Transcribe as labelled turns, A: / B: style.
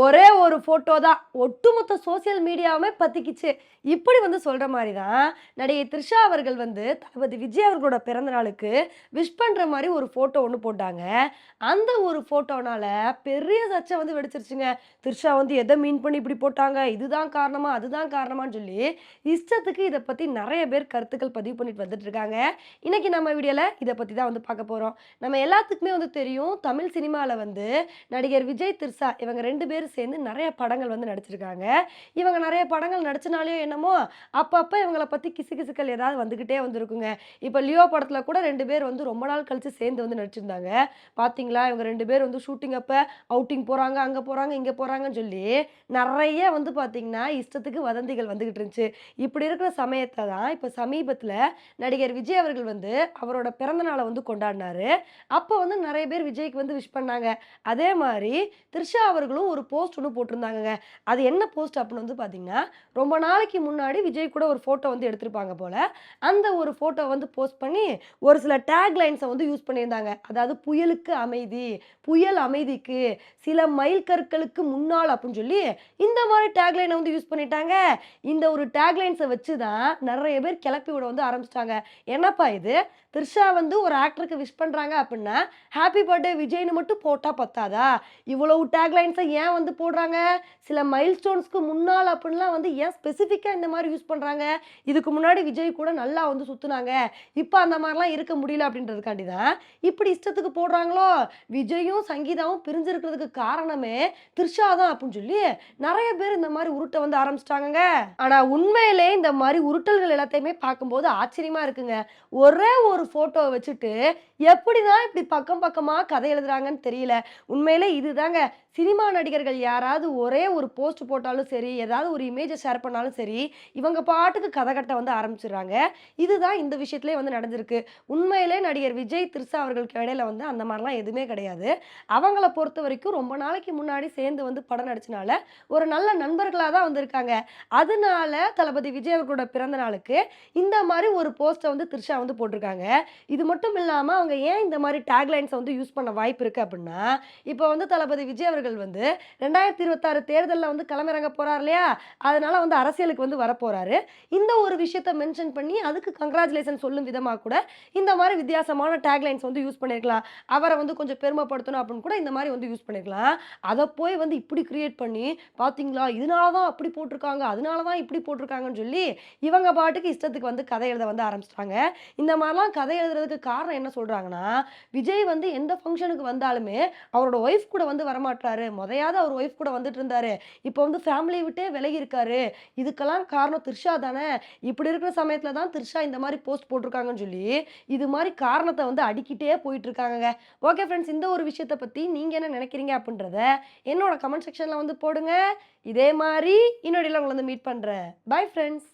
A: ஒரே ஒரு ஃபோட்டோ தான். ஒட்டுமொத்த சோஷியல் மீடியாவுமே பத்திக்கிச்சு. இப்படி வந்து சொல்கிற மாதிரி தான் நடிகை த்ரிஷா அவர்கள் வந்து தளபதி விஜய் அவர்களோட பிறந்த நாளுக்கு விஷ் பண்ணுற மாதிரி ஒரு ஃபோட்டோ ஒன்று போட்டாங்க. அந்த ஒரு ஃபோட்டோனால பெரிய சர்ச்சை வந்து வெடிச்சிருச்சுங்க. த்ரிஷா வந்து எதை மீன் பண்ணி இப்படி போட்டாங்க? இதுதான் காரணமா? அதுதான் காரணமான்னு சொல்லி இஷ்டத்துக்கு இதை பற்றி நிறைய பேர் கருத்துக்கள் பதிவு பண்ணிட்டு வந்துட்டு இருக்காங்க. இன்னைக்கு நம்ம வீடியோவில் இதை பற்றி தான் வந்து பார்க்க போகிறோம் நம்ம எல்லாத்துக்குமே வந்து தெரியும் தமிழ் சினிமாவில் வந்து நடிகர் விஜய் திர்சா இவங்க ரெண்டு பேர் சேர்ந்து நிறைய படங்கள் வந்து நடிச்சிருக்காங்க. இவங்க நிறைய படங்கள் நடிச்சனாலேயோ என்னமோ அப்பப்போ இவங்களை பற்றி கிசு கிசுக்கள் ஏதாவது வந்துக்கிட்டே வந்திருக்குங்க. இப்போ லியோ படத்தில் கூட ரெண்டு பேர் வந்து ரொம்ப நாள் கழித்து சேர்ந்து வந்து நடிச்சிருந்தாங்க. பார்த்தீங்களா இவங்க ரெண்டு பேர் வந்து ஷூட்டிங் அப்போ அவுட்டிங் போகிறாங்க அங்கே போகிறாங்க இங்கே போகிறாங்கன்னு சொல்லி நிறைய வந்து பார்த்தீங்கன்னா இஷ்டத்துக்கு வதந்திகள் வந்துக்கிட்டு இருந்துச்சு. இப்படி இருக்கிற சமயத்தை தான் இப்போ சமீபத்தில் நடிகர் விஜய் அவர்கள் வந்து அவரோட பிறந்த நாளை வந்து கொண்டாடினாரு. அப்போ வந்து நிறைய பேர் விஜய்க்கு வந்து விஷ் பண்ணாங்க. அதே மாதிரி த்ரிஷா அவர்களும் ஒரு போஸ்ட் ஒன்று போட்டிருந்தாங்கங்க. அது என்ன போஸ்ட் அப்படின்னு வந்து பார்த்தீங்கன்னா ரொம்ப நாளைக்கு முன்னாடி விஜய் கூட ஒரு ஃபோட்டோ வந்து எடுத்திருப்பாங்க போல். அந்த ஒரு ஃபோட்டோ வந்து போஸ்ட் பண்ணி ஒரு சில டேக் லைன்ஸை வந்து யூஸ் பண்ணியிருந்தாங்க. அதாவது புயலுக்கு அமைதி புயல் அமைதிக்கு சில மைல் கற்களுக்கு முன்னால் அப்படின்னு சொல்லி இந்த மாதிரி டேக்லைனை வந்து யூஸ் பண்ணிட்டாங்க. இந்த ஒரு டேக்லைன்ஸை வச்சு தான் நிறைய பேர் கிளப்பி விட வந்து ஆரம்பிச்சிட்டாங்க. என்னப்பா இது? த்ரிஷா வந்து ஒரு ஆக்டருக்கு விஷ் பண்ணுறாங்க அப்படின்னா ஹாப்பி பர்த்டே விஜய்னு மட்டும் போட்டால் பத்தாதா? இவ்வளவு டேக்லைன்ஸை ஏன் வந்து போடுறாங்க. சில மைல்ஸ்டோன்ஸ்க்கு முன்னால் அப்படின்லாம் வந்து ஏன் ஸ்பெசிஃபிக்காக இந்த மாதிரி யூஸ் பண்ணுறாங்க இதுக்கு முன்னாடி விஜய் கூட நல்லா வந்து சுற்றுனாங்க இப்போ அந்த மாதிரிலாம் இருக்க முடியல அப்படின்றதுக்காண்டி தான் இப்படி இஷ்டத்துக்கு போடுறாங்களோ? விஜயும் சங்கீதாவும் பிரிஞ்சிருக்கிறதுக்கு காரணமே த்ரிஷா தான் அப்படின்னு சொல்லி நிறைய பேர் இந்த மாதிரி உருட்டை வந்து ஆரம்பிச்சிட்டாங்க ஆனால் உண்மையிலே இந்த மாதிரி உருட்டல்கள் எல்லாத்தையுமே பார்க்கும்போது ஆச்சரியமா இருக்குங்க. ஒரே ஒரு ஃபோட்டோவை வச்சுட்டு எப்படி தான் இப்படி பக்கம் பக்கமாக கதை எழுதுறாங்கன்னு தெரியல. உண்மையிலே இதுதாங்க. சினிமா நடிகர்கள் யாராவது ஒரே ஒரு போஸ்ட் போட்டாலும் சரி ஏதாவது ஒரு இமேஜை ஷேர் பண்ணாலும் சரி இவங்க பாட்டுக்கு கதை கட்ட வந்து ஆரம்பிச்சிடுறாங்க. இதுதான் இந்த விஷயத்திலே வந்து நடந்திருக்கு. உண்மையிலே நடிகர் விஜய் திரிசா அவர்களுக்கு இடையில வந்து அந்த மாதிரிலாம் எதுவுமே கிடையாது. அவங்கள பொறுத்த வரைக்கும் ரொம்ப நாளைக்கு முன்னாடி சேர்ந்து வந்து படம் நடிச்சனால ஒரு நல்ல நண்பர்களாக தான் வந்திருக்காங்க. அதனால தளபதி விஜய் அவர்களோட பிறந்த நாளுக்கு இந்த மாதிரி ஒரு போஸ்ட்டை வந்து த்ரிஷா வந்து போட்டிருக்காங்க. இது மட்டும் இல்லாமல் அவங்க ஏன் இந்த மாதிரி டேக்லைன்ஸை வந்து யூஸ் பண்ண வாய்ப்பு இருக்குது அப்படின்னா இப்போ வந்து தளபதி விஜய் அவர்கள் வந்து ரெண்டாயிரத்தி இருபத்தாறு தேர்தலில் வந்து களமிறங்க போகிறார் இல்லையா? அதனால் வந்து அரசியலுக்கு வந்து வரப்போகிறாரு இந்த ஒரு விஷயத்தை மென்ஷன் பண்ணி அதுக்கு கங்க்ராச்சுலேஷன் சொல்லும் விதமாக கூட இந்த மாதிரி வித்தியாசமான டேக்லைன்ஸ் வந்து யூஸ் பண்ணியிருக்கலாம் அவரை வந்து கொஞ்சம் பெருமைப்படுத்தணும் அப்படின்னு கூட இந்த மாதிரி வந்து யூஸ் பண்ணியிருக்கலாம் அதை போய் வந்து இப்படி கிரியேட் பண்ணி பார்த்தீங்களா? இதனால தான் அப்படி போட்டிருக்காங்க அதனால தான் இப்படி போட்டிருக்காங்கன்னு சொல்லி இவங்க பாட்டுக்கு இஷ்டத்துக்கு வந்து கதை எழுத வந்து ஆரம்பிச்சிட்டாங்க. இந்த மாதிரிலாம் கதை எழுதுறதுக்கு காரணம் என்ன சொல்கிறாங்கன்னா விஜய் வந்து எந்த ஃபங்க்ஷனுக்கு வந்தாலுமே அவரோட ஒய்ஃப் கூட வந்து வரமாட்டாரு முதையாவது அவர் ஒய்ஃப் கூட வந்துட்டு இருந்தாரு இப்போ வந்து ஃபேமிலியை விட்டே விலகி இருக்காரு இதுக்கெல்லாம் காரணம் த்ரிஷா தானே? இப்படி இருக்கிற சமயத்தில் தான் த்ரிஷா இந்த மாதிரி போஸ்ட் போட்டிருக்காங்கன்னு சொல்லி இது மாதிரி காரணத்தை வந்து அடிக்கிட்டே போயிட்டு இருக்காங்க ஓகே ஃப்ரெண்ட்ஸ் இந்த ஒரு விஷயத்தை பற்றி நீங்கள் என்ன நினைக்கிறீங்க அப்படின்றத என்னோட கமெண்ட் செக்ஷனில் வந்து போடுங்க. இதே மாதிரி இன்னொடியில் உங்களை வந்து மீட் பண்ணுறேன் பை ஃப்ரெண்ட்ஸ்